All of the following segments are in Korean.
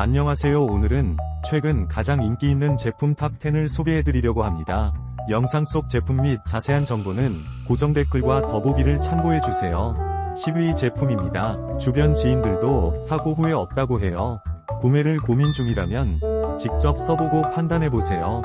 안녕하세요 오늘은 최근 가장 인기 있는 제품 탑10을 소개해드리려고 합니다. 영상 속 제품 및 자세한 정보는 고정 댓글과 더보기를 참고해주세요. 10위 제품입니다. 주변 지인들도 사고 후에 없다고 해요. 구매를 고민 중이라면 직접 써보고 판단해보세요.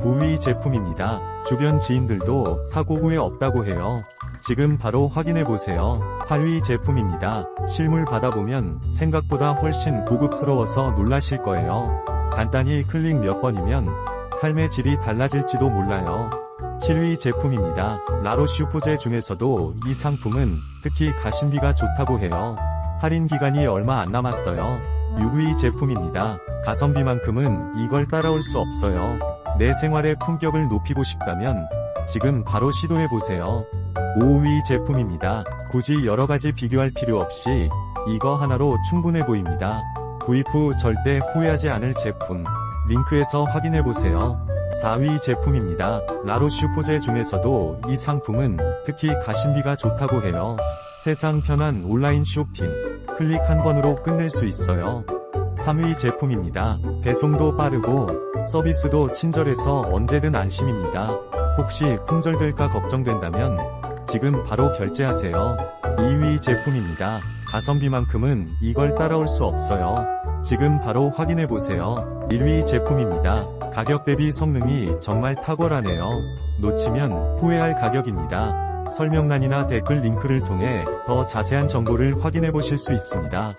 9위 제품입니다. 주변 지인들도 사고 후에 없다고 해요. 지금 바로 확인해보세요. 8위 제품입니다. 실물 받아보면 생각보다 훨씬 고급스러워서 놀라실 거예요. 간단히 클릭 몇 번이면 삶의 질이 달라질지도 몰라요. 7위 제품입니다. 라로슈 포제 중에서도 이 상품은 특히 가심비가 좋다고 해요. 할인 기간이 얼마 안 남았어요. 6위 제품입니다. 가성비만큼은 이걸 따라올 수 없어요. 내 생활의 품격을 높이고 싶다면 지금 바로 시도해보세요. 5위 제품입니다. 굳이 여러가지 비교할 필요 없이 이거 하나로 충분해 보입니다. 구입 후 절대 후회하지 않을 제품. 링크에서 확인해보세요. 4위 제품입니다. 라로슈 포제 중에서도 이 상품은 특히 가심비가 좋다고 해요. 세상 편한 온라인 쇼핑. 클릭 한 번으로 끝낼 수 있어요. 3위 제품입니다. 배송도 빠르고 서비스도 친절해서 언제든 안심입니다. 혹시 품절될까 걱정된다면 지금 바로 결제하세요. 2위 제품입니다. 가성비만큼은 이걸 따라올 수 없어요. 지금 바로 확인해보세요. 1위 제품입니다. 가격 대비 성능이 정말 탁월하네요. 놓치면 후회할 가격입니다. 설명란이나 댓글 링크를 통해 더 자세한 정보를 확인해보실 수 있습니다.